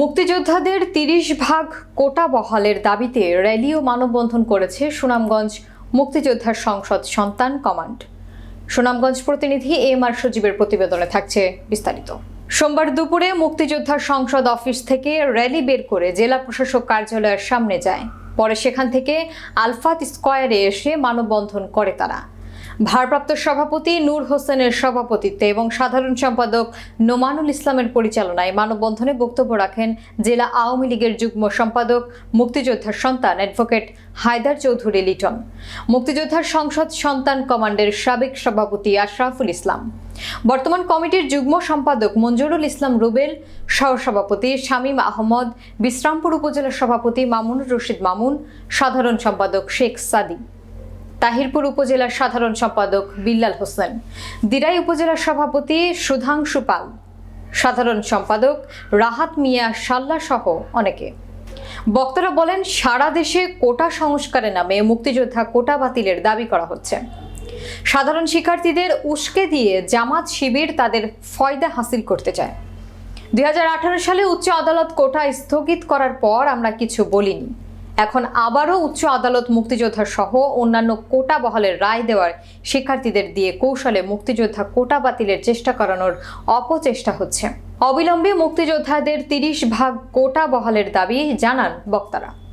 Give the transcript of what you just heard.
মুক্তিযোদ্ধাদের তিরিশ ভাগ কোটা বহালের দাবিতে র্যালি ও মানববন্ধন করেছে সুনামগঞ্জ মুক্তিযোদ্ধার সংসদ সন্তান কমান্ড। সুনামগঞ্জ প্রতিনিধি এম আর সজীবের প্রতিবেদনে থাকছে বিস্তারিত। সোমবার দুপুরে মুক্তিযোদ্ধার সংসদ অফিস থেকে র্যালি বের করে জেলা প্রশাসক কার্যালয়ের সামনে যায়। পরে সেখান থেকে আলফাত স্কয়ারে এসে মানববন্ধন করে তারা। ভারপ্রাপ্ত সভাপতি নূর হোসেনের সভাপতিত্বে এবং সাধারণ সম্পাদক নোমানুল ইসলামের পরিচালনায় মানববন্ধনে বক্তব্য রাখেন জেলা আওয়ামী লীগের যুগ্ম সম্পাদক, মুক্তিযোদ্ধার সন্তান অ্যাডভোকেট হায়দার চৌধুরী লিটন, মুক্তিযোদ্ধার সংসদ সন্তান কমান্ডের সাবেক সভাপতি আশরাফুল ইসলাম, বর্তমান কমিটির যুগ্ম সম্পাদক মঞ্জুরুল ইসলাম রুবেল, সহসভাপতি শামীম আহমদ, বিশ্রামপুর উপজেলা সভাপতি মামুনুর রশিদ মামুন, সাধারণ সম্পাদক শেখ সাদি তাহিরপুর উপজেলার সাধারণ সম্পাদক বিল্লাল হোসেন। দিরাই উপজেলার সভাপতি সুধাংশু পাল। সাধারণ সম্পাদক রাহাত মিয়া সাল্লা সহ অনেকে। বক্তারা বলেন, সারা দেশে কোটা সংস্কারের নামে মুক্তিযোদ্ধা কোটা বাতিলের দাবি করা হচ্ছে। সাধারণ শিক্ষার্থীদের উস্কে দিয়ে জামাত শিবির তাদের ফয়দা হাসিল করতে চায়। দুই হাজার আঠারো সালে উচ্চ আদালত কোটা স্থগিত করার পর আমরা কিছু বলিনি। এখন আবারও উচ্চ আদালত মুক্তিযোদ্ধা সহ অন্যান্য কোটা বহালের রায় দেওয়ার শিক্ষার্থীদের দিয়ে কৌশলে মুক্তিযোদ্ধা কোটা বাতিলের চেষ্টা করানোর অপচেষ্টা হচ্ছে। অবিলম্বে মুক্তিযোদ্ধাদের তিরিশ ভাগ কোটা বহালের দাবি জানান বক্তারা।